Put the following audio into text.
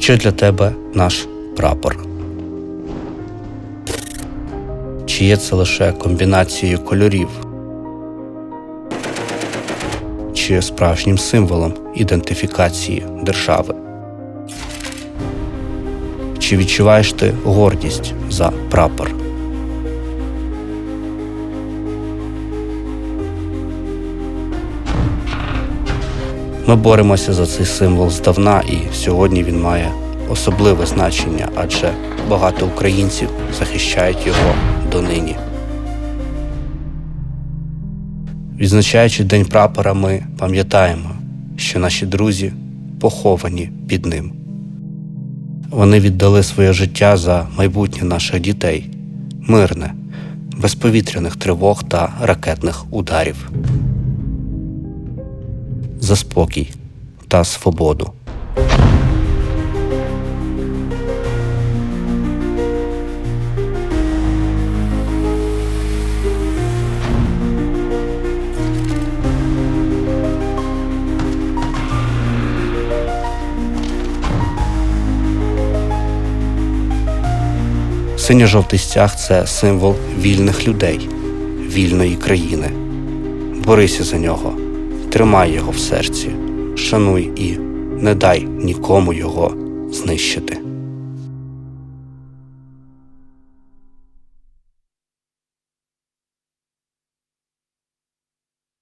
Що для тебе наш прапор? Чи є це лише комбінацією кольорів? Чи справжнім символом ідентифікації держави? Чи відчуваєш ти гордість за прапор? Ми боремося за цей символ здавна, і сьогодні він має особливе значення, адже багато українців захищають його донині. Відзначаючи День прапора, ми пам'ятаємо, що наші друзі поховані під ним. Вони віддали своє життя за майбутнє наших дітей, мирне, без повітряних тривог та ракетних ударів за спокій та свободу. Синьо-жовтий стяг це символ вільних людей, вільної країни. Борися за нього, тримай його в серці, шануй і не дай нікому його знищити.